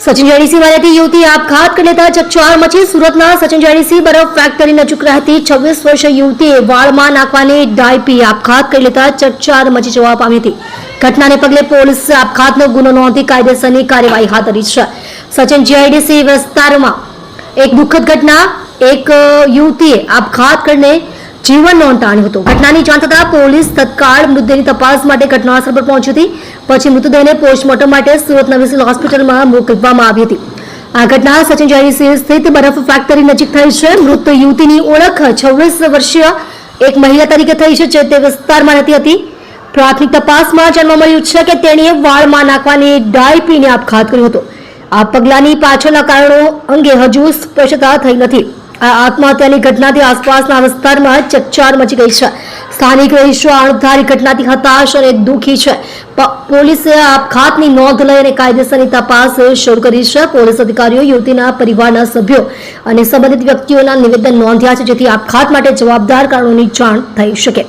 Sachin JDC વાળાથી યુવતી આપઘાત કરી લેતા ચકચાર મચી સુરતના સચિન જેડીસી બરફ ફેક્ટરી નજીક રહેતી છવ્વીસ વર્ષ યુવતીએ વાળમાં નાખવાની ડાયપી આપઘાત કરી લેતા ચકચાર મચી જવા પામી હતી ઘટનાને પગલે પોલીસે આપઘાતનો ગુનો નોંધી કાયદેસરની કાર્યવાહી હાથ ધરી છે સચિન જીઆઈડીસી વિસ્તારમાં એક દુઃખદ ઘટના એક યુવતીએ આપઘાત કરીને જીવન નોંધાણ્યું હતું. ઘટનાની જાણ થતાં પોલીસ તત્કાળ મૃતદેહની તપાસ માટે ઘટનાસ્થળ પર પહોંચી હતી. પછી મૃતદેહને પોસ્ટમોર્ટમ માટે સુરત નવી હોસ્પિટલમાં મોકલવામાં આવી હતી. આ ઘટના સચિન જયસી સ્થિત બરફ ફેક્ટરી નજીક થઈ છે. મૃત યુવતીની ઓળખ છવ્વીસ વર્ષીય એક મહિલા તરીકે થઈ છે જે તે વિસ્તારમાં રહેતી હતી. પ્રાથમિક તપાસમાં જાણવા મળ્યું છે કે તેણીએ વાળમાં નાખવાની ડાય પીને આપઘાત કર્યો હતો. આ પગલાની પાછળના કારણો અંગે હજુ સ્પષ્ટતા થઈ નથી. આ આત્મહત્યાની ઘટનાથી આસપાસના વિસ્તારમાં ચકચાર મચી ગઈ છે. સ્થાનિક રહીશો અણધારી ઘટનાથી હતાશ અને દુઃખી છે. પોલીસે આપઘાતની નોંધ લઈ અને કાયદેસરની તપાસ શરૂ કરી છે. પોલીસ અધિકારીઓ, યુવતીના પરિવારના સભ્યો અને સંબંધિત વ્યક્તિઓના નિવેદન નોંધ્યા છે, જેથી આપઘાત માટે જવાબદાર કારણોની જાણ થઈ શકે.